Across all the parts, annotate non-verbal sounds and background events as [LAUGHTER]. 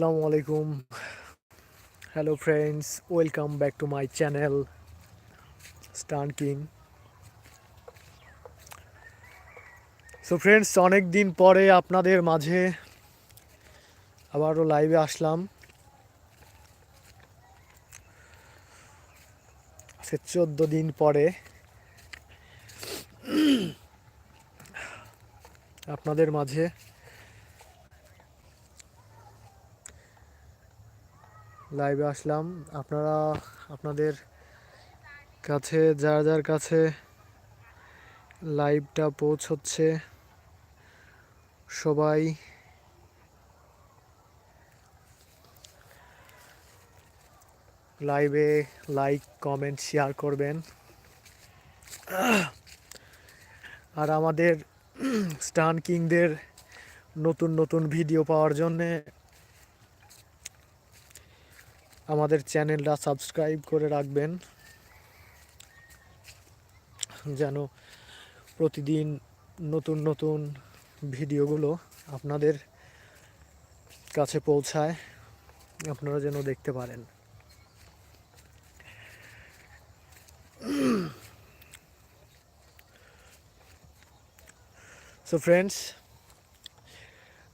আসসালামু আলাইকুম। Hello friends welcome back to my channel stunt king so friends অনেক দিন পরে আপনাদের মাঝে আবারও লাইভে আসলাম। সে চোদ্দ দিন পরে আপনাদের মাঝে লাইভে আসলাম। আপনারা, আপনাদের কাছে, যার যার কাছে লাইভটা পৌঁছচ্ছে, সবাই লাইভে লাইক কমেন্ট শেয়ার করবেন। আর আমাদের [CLEARS THROAT] স্টান কিংদের নতুন নতুন ভিডিও পাওয়ার জন্যে আমাদের চ্যানেলটা সাবস্ক্রাইব করে রাখবেন। যেন প্রতিদিন নতুন নতুন ভিডিওগুলো আপনাদের কাছে পৌঁছায়, আপনারা যেন দেখতে পারেন। সো ফ্রেন্ডস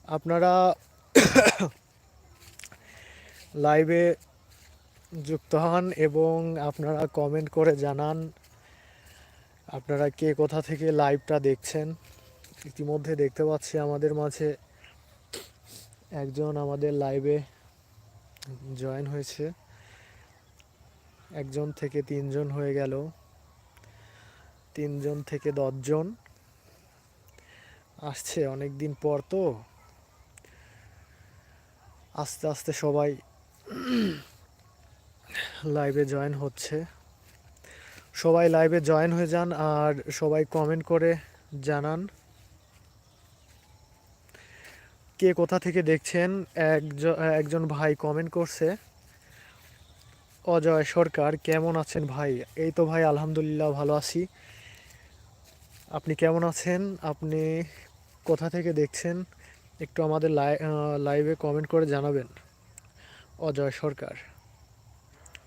আপনারা [COUGHS] লাইভে যুক্ত হন এবং আপনারা কমেন্ট করে জানান আপনারা কে কোথা থেকে লাইভটা দেখছেন। ইতিমধ্যে দেখতে পাচ্ছি আমাদের মাঝে একজন আমাদের লাইভে জয়েন হয়েছে। একজন থেকে তিনজন হয়ে গেল। তিনজন থেকে দশজন। আসছে অনেক দিন পর তো। আস্তে আস্তে সবাই লাইভে জয়েন হচ্ছে। সবাই লাইভে জয়েন হয়ে যান আর সবাই কমেন্ট করে জানান কে কোথা থেকে দেখছেন। একজন ভাই কমেন্ট করছে। অজয় সরকার, কেমন আছেন ভাই? এই তো ভাই, আলহামদুলিল্লাহ ভালো আছি। আপনি কেমন আছেন? আপনি কোথা থেকে দেখছেন? একটু আমাদের লাইভে কমেন্ট করে জানাবেন। অজয় সরকার।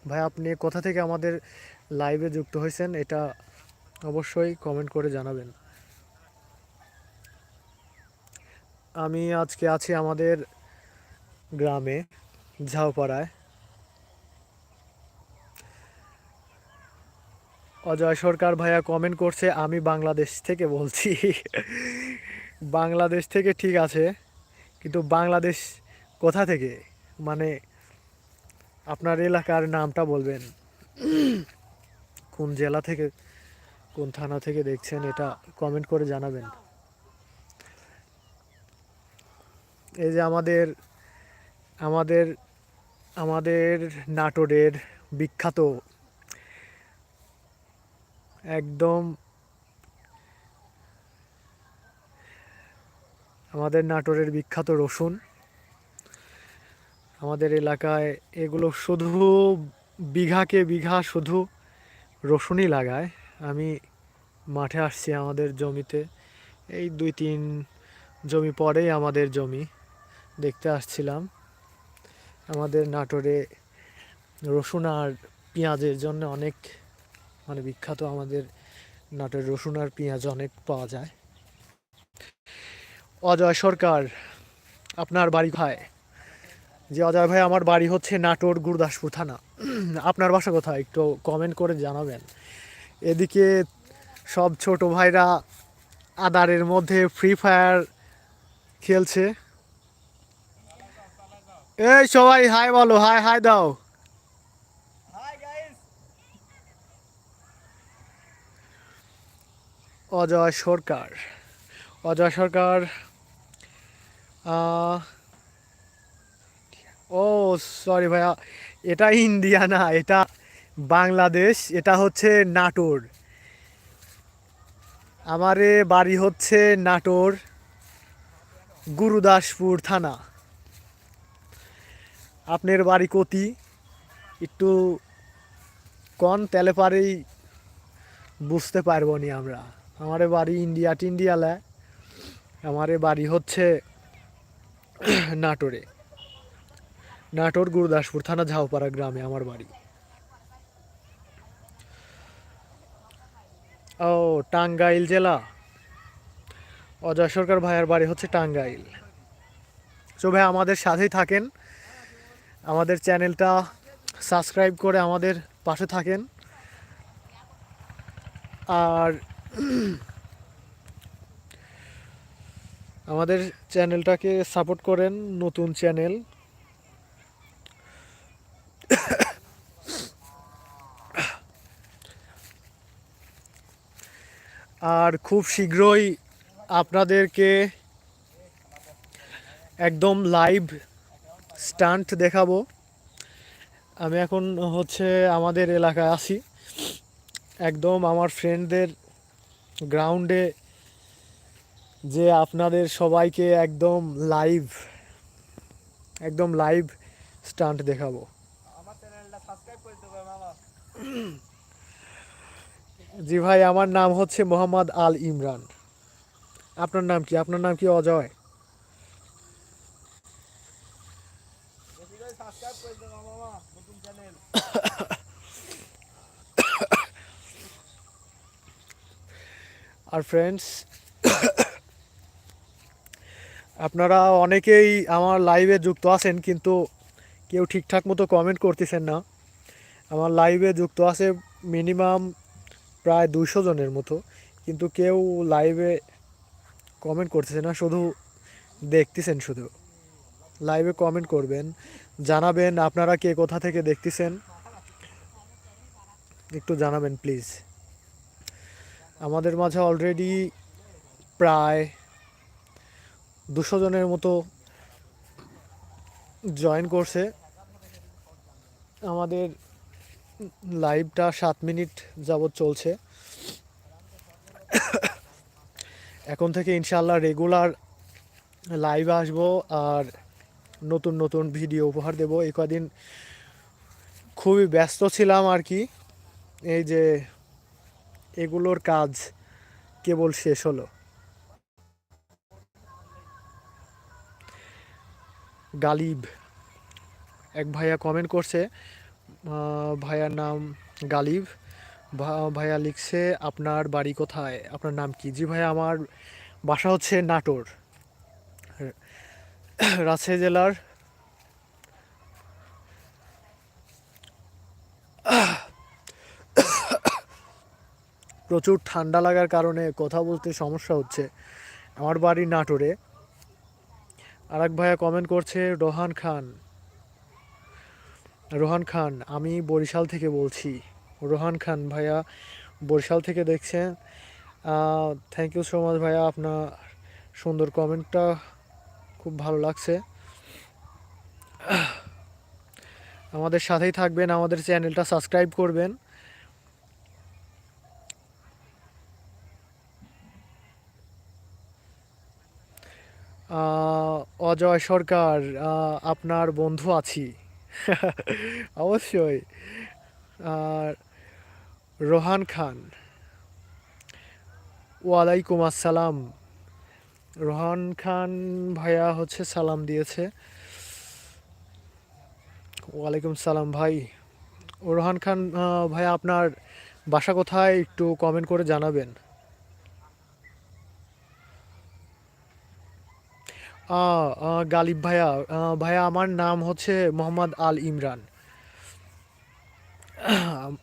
ভাই, আপনি কোথা থেকে আমাদের লাইভে যুক্ত হয়েছেন এটা অবশ্যই কমেন্ট করে জানাবেন। আমি আজকে আছি আমাদের গ্রামে, ঝাউপাড়ায়। অজয় সরকার ভাইয়া কমেন্ট করছে, আমি বাংলাদেশ থেকে বলছি। বাংলাদেশ থেকে ঠিক আছে, কিন্তু বাংলাদেশ কোথা থেকে? মানে আপনার এলাকার নামটা বলবেন? কোন জেলা থেকে, কোন থানা থেকে দেখছেন এটা কমেন্ট করে জানাবেন। এই যে আমাদের আমাদের আমাদের নাটোরের বিখ্যাত, একদম আমাদের নাটোরের বিখ্যাত রসুন। আমাদের এলাকায় এগুলো শুধু বিঘাকে বিঘা শুধু রসুনই লাগায়। আমি মাঠে আসছি আমাদের জমিতে। এই দুই তিন জমি পরেই আমাদের জমি, দেখতে আসছিলাম। আমাদের নাটোরে রসুন আর পেঁয়াজের জন্য অনেক মানে বিখ্যাত আমাদের নাটোর রসুন আর পেঁয়াজ অনেক পাওয়া যায়। অজয় সরকার, আপনার বাড়ি ভাই যে অজয় ভাই আমার বাড়ি হচ্ছে নাটোর গুরদাসপুর থানা। আপনার বাসা কোথায়? একটু কমেন্ট করে জানাবেন। এদিকে সব ছোট ভাইরা আদারের মধ্যে ফ্রি ফায়ার খেলছে। এই সবাই হাই বলো হাই হাই দাও। অজয় সরকার। অজয় সরকার ও সরি ভাইয়া, এটা ইন্ডিয়া না, এটা বাংলাদেশ, এটা হচ্ছে নাটোর। আমারে বাড়ি হচ্ছে নাটোর, গুরুদাসপুর থানা। আপনার বাড়ি কতি? একটু কন তেলে পারেই বুঝতে পারব নি আমরা। আমার বাড়ি ইন্ডিয়া টিন্ডিয়ালে আমার বাড়ি হচ্ছে নাটোরে। নাটোর, গুরুদাসপুর থানা, ঝাউপাড়া গ্রামে আমার বাড়ি। ও, টাঙ্গাইল জেলা। অজয় সরকার ভাইয়ার বাড়ি হচ্ছে টাঙ্গাইল। তো ভাই, আমাদের সাথেই থাকেন। আমাদের চ্যানেলটা সাবস্ক্রাইব করে আমাদের পাশে থাকেন। আর আমাদের চ্যানেলটাকে সাপোর্ট করেন নতুন চ্যানেল। আর খুব শীঘ্রই আপনাদেরকে একদম লাইভ স্টান্ট দেখাবো। আমি এখন হচ্ছে আমাদের এলাকায় আছি। একদম আমার ফ্রেন্ডদের গ্রাউন্ডে যে আপনাদের সবাইকে একদম লাইভ একদম লাইভ স্টান্ট দেখাবো। আমার চ্যানেলটা সাবস্ক্রাইব করে দেবে মামা [CLEARS THROAT] জি ভাই, আমার নাম হচ্ছে মোহাম্মদ আল ইমরান। আপনার নাম কি? আপনার নাম কি অজয়? আর ফ্রেন্ডস আপনারা অনেকেই আমার লাইভে যুক্ত আছেন, কিন্তু কেউ ঠিকঠাক মতো কমেন্ট করতেছেন না। আমার লাইভে যুক্ত আছে মিনিমাম প্রায় দুশো জনের মতো। কিন্তু কেউ লাইভে কমেন্ট করতেছে না, শুধু দেখতেছেন শুধু। লাইভে কমেন্ট করবেন, জানাবেন আপনারা কে কোথা থেকে দেখতেছেন। একটু জানাবেন প্লিজ আমাদের মাঝে অলরেডি প্রায় দুশো জনের মতো জয়েন করছে। আমাদের লাইভটা সাত মিনিট যাবৎ চলছে। এখন থেকে ইনশাল্লাহ রেগুলার লাইভ আসব আর নতুন নতুন ভিডিও উপহার দেবো। এই কদিন খুবই ব্যস্ত ছিলাম আর কি। এই যে এগুলোর কাজ কেবল শেষ হলো। গালিব, এক ভাইয়া কমেন্ট করছে ভাইয়ার নাম গালিব। ভাইয়া লিখছে, আপনার বাড়ি কোথায়? আপনার নাম কি? জি ভাইয়া, আমার বাসা হচ্ছে নাটোর, রাজশাহী জেলার। প্রচুর ঠান্ডা লাগার কারণে কথা বলতে সমস্যা হচ্ছে আমার বাড়ি নাটোরে। আর এক ভাইয়া কমেন্ট করছে, রোহান খান রোহান খান, আমি বরিশাল থেকে বলছি। রোহান খান, ভাইয়া বরিশাল থেকে দেখছেন। থ্যাংক ইউ সো মাচ ভাইয়া, আপনার সুন্দর কমেন্টটা খুব ভালো লাগছে। আমাদের সাথেই থাকবেন, আমাদের চ্যানেলটা সাবস্ক্রাইব করবেন। অজয় সরকার আপনার বন্ধু আছি। [LAUGHS] অবশ্যই। আর রোহান খান। ওয়ালাইকুম আসসালাম। রোহান খান ভাইয়া হচ্ছে সালাম দিয়েছে। ওয়ালাইকুম সালাম ভাই। রোহান খান ভাইয়া আপনার বাসা কোথায় একটু কমেন্ট করে জানাবেন। গালিব ভাইয়া ভাইয়া, আমার নাম হচ্ছে মোহাম্মদ আল ইমরান।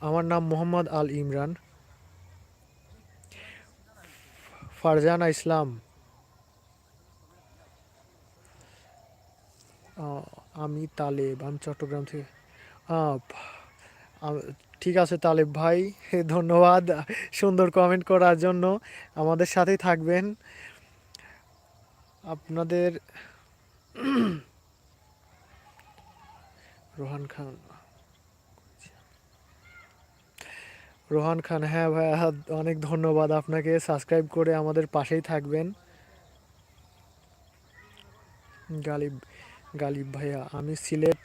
আমার নাম মোহাম্মদ আল ইমরান। ফারজানা ইসলাম। আমি তালেব, আমি চট্টগ্রাম থেকে। ঠিক আছে তালেব ভাই, ধন্যবাদ সুন্দর কমেন্ট করার জন্য। আমাদের সাথেই থাকবেন। আপনাদের রোহান খান। রোহান খান হ্যাঁ ভাই অনেক ধন্যবাদ আপনাকে। সাবস্ক্রাইব করে আমাদের পাশেই থাকবেন। গালিব গালিব ভাইয়া, আমি সিলেট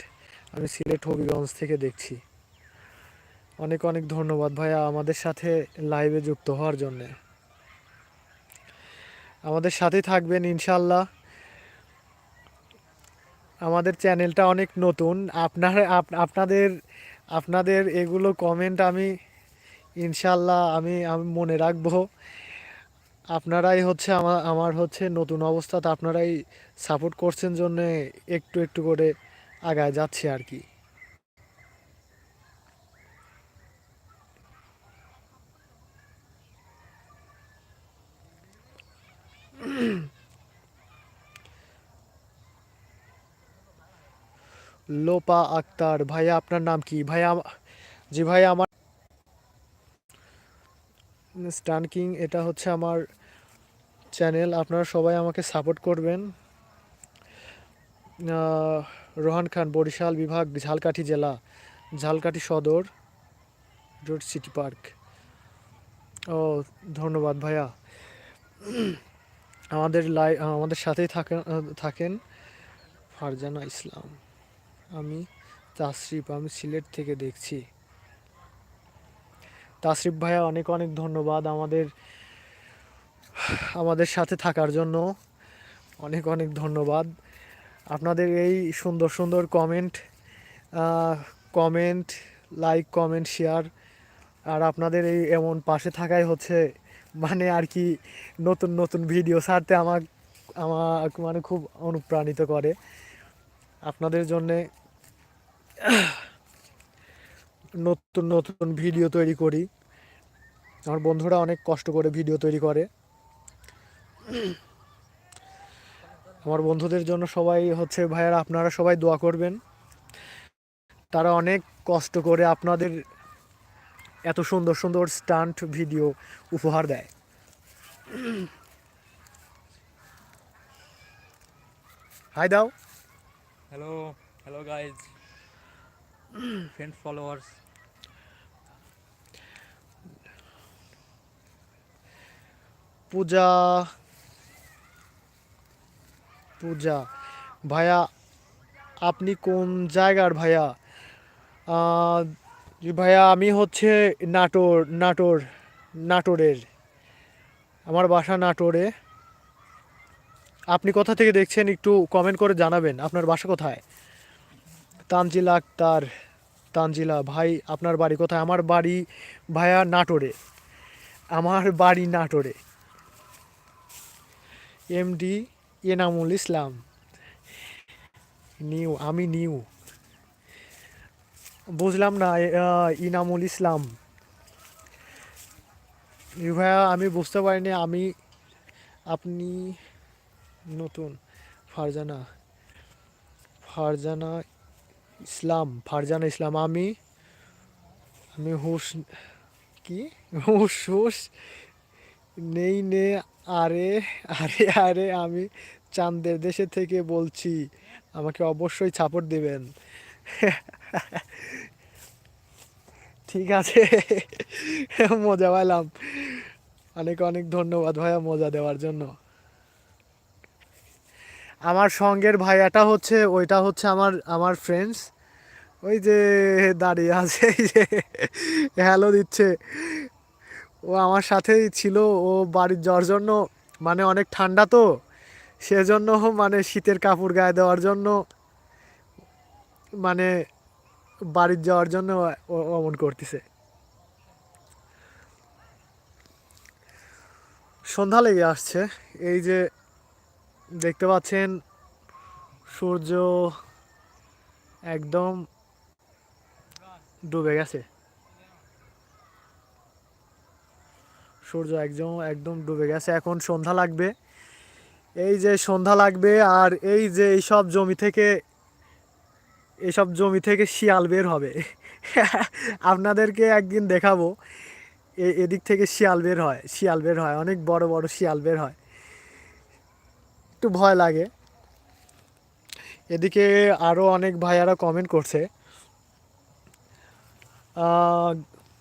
আমি সিলেট হবিগঞ্জ থেকে দেখছি। অনেক অনেক ধন্যবাদ ভাইয়া আমাদের সাথে লাইভে যুক্ত হওয়ার জন্যে। আমাদের সাথে থাকবেন ইনশাল্লাহ আমাদের চ্যানেলটা অনেক নতুন। আপনার, আপ- আপনাদের আপনাদের এগুলো কমেন্ট আমি ইনশাল্লাহ আমি আমি মনে রাখব। আপনারাই হচ্ছে আমার আমার হচ্ছে নতুন অবস্থাতে আপনারাই সাপোর্ট করছেন জন্য একটু একটু করে আগায় যাচ্ছি আর কি। [CLEARS THROAT] লোপা আক্তার, ভাইয়া আপনার নাম কি? ভাইয়া জি ভাইয়া, আমার স্টান কিং, এটা হচ্ছে আমার চ্যানেল, আপনারা সবাই আমাকে সাপোর্ট করবেন। রোহান খান, বরিশাল বিভাগ, ঝালকাঠি জেলা, ঝালকাঠি সদর, রোড সিটি পার্ক। ও, ধন্যবাদ ভাইয়া। [CLEARS THROAT] আমাদের লাই আমাদের সাথেই থাকেন থাকেন ফারজানা ইসলাম। আমি তাসরিফ, আমি সিলেট থেকে দেখছি। তাসরিফ ভাইয়া, অনেক অনেক ধন্যবাদ আমাদের আমাদের সাথে থাকার জন্য। অনেক অনেক ধন্যবাদ। আপনাদের এই সুন্দর সুন্দর comment comment like comment share আর আপনাদের এই এমন পাশে থাকাই হচ্ছে মানে আর কি নতুন নতুন ভিডিও ছাড়তে আমার আমার মানে খুব অনুপ্রাণিত করে। আপনাদের জন্যে নতুন নতুন ভিডিও তৈরি করি। আমার বন্ধুরা অনেক কষ্ট করে ভিডিও তৈরি করে। আমার বন্ধুদের জন্য সবাই হচ্ছে, ভাইয়ারা আপনারা সবাই দোয়া করবেন। তারা অনেক কষ্ট করে আপনাদের এত সুন্দর সুন্দর স্টান্ট ভিডিও উপহার দেয়। হাই দাও। Hello hello guys. Friend followers Puja. Puja. ভাইয়া আপনি কোন জায়গার ভাইয়া? জি, ভাইয়া, আমি হচ্ছে নাটোর নাটোর, নাটোরের। আমার বাসা নাটোরে। আপনি কোথা থেকে দেখছেন একটু কমেন্ট করে জানাবেন, আপনার বাসা কোথায়? তানজিলা আক্তার, তানজিলা, ভাই, আপনার বাড়ি কোথায়? আমার বাড়ি ভাইয়া নাটোরে। আমার বাড়ি নাটোরে। এমডি এনামুল ইসলাম। নিউ, আমি নিউ। বুঝলাম না ইনামুল ইসলাম। ভাইয়া, আমি বুঝতে পারিনি, আমি, আপনি নতুন, ফারজানা ফারজানা ইসলাম ফারজানা ইসলাম, আমি আমি হুশ, কি? হুশ হুশ, নেই, নে, আরে আরে আরে, আমি চাঁদের দেশে থেকে বলছি, আমাকে অবশ্যই সাপোর্ট দেবেন। [LAUGHS] ঠিক আছে, মজা পাইলাম। অনেক অনেক ধন্যবাদ ভাইয়া মজা দেওয়ার জন্য। আমার সঙ্গের ভাইয়াটা হচ্ছে, ওইটা হচ্ছে আমার আমার ফ্রেন্ডস ওই যে দাঁড়িয়ে আছে যে হ্যালো দিচ্ছে। ও আমার সাথেই ছিল, ও বাড়ির যাওয়ার জন্য মানে অনেক ঠান্ডা তো, সেজন্য মানে শীতের কাপড় গায়ে দেওয়ার জন্য মানে বাড়ির যাওয়ার জন্য অমন করতেছে। সন্ধ্যা লেগে আসছে। এই যে দেখতে পাচ্ছেন, সূর্য একদম ডুবে গেছে। সূর্য একদম একদম ডুবে গেছে। এখন সন্ধ্যা লাগবে। এই যে সন্ধ্যা লাগবে আর এই যে এইসব জমি থেকে এইসব জমি থেকে শিয়াল বের হবে। আপনাদেরকে একদিন দেখাবো। এদিক থেকে শিয়াল বের হয়, শিয়াল বের হয়, অনেক বড় বড় শিয়াল বের হয়। একটু ভয় লাগে। এদিকে আরও অনেক ভাইয়ারা কমেন্ট করছে।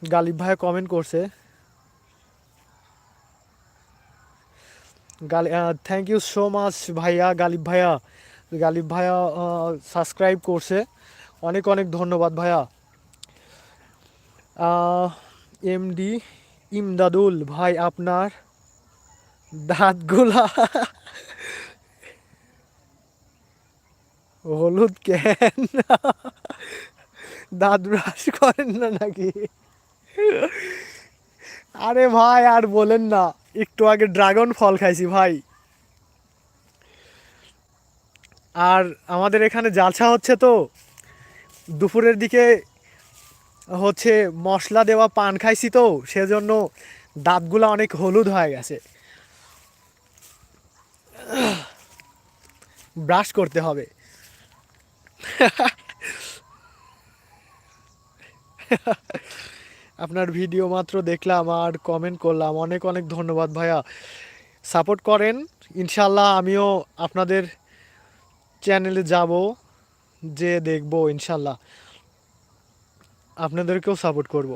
গালিব ভাইয়া কমেন্ট করছে। গালি থ্যাংক ইউ সো মাচ ভাইয়া, গালিব ভাইয়া। গালিব ভাইয়া সাবস্ক্রাইব করছে। অনেক অনেক ধন্যবাদ ভাইয়া। এমডি ইমদাদুল, ভাই আপনার দাঁতগুলা হলুদ কেন? দাঁত ব্রাশ করেন না নাকি? আরে ভাই, আর বলেন না, একটু আগে ড্রাগন ফল খাইছি ভাই। আর আমাদের এখানে জালসা হচ্ছে তো, দুপুরের দিকে হচ্ছে মশলা দেওয়া পান খাইছি তো, সেজন্য দাঁতগুলো অনেক হলুদ হয়ে গেছে। ব্রাশ করতে হবে। আপনার ভিডিও মাত্র দেখলাম আর কমেন্ট করলাম। অনেক অনেক ধন্যবাদ ভাইয়া। সাপোর্ট করেন। ইনশাল্লাহ আমিও আপনাদের চ্যানেলে যাব যে দেখব, ইনশাল্লাহ আপনাদেরকেও সাপোর্ট করব।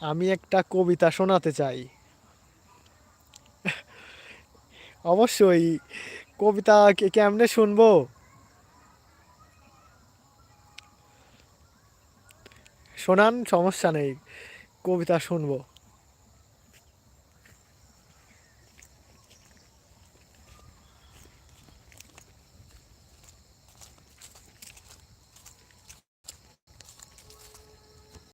আমি একটা কবিতা শোনাতে চাই। অবশ্যই, কবিতা কেমনে শুনব? শোনান, সমস্যা নেই, কবিতা শুনব।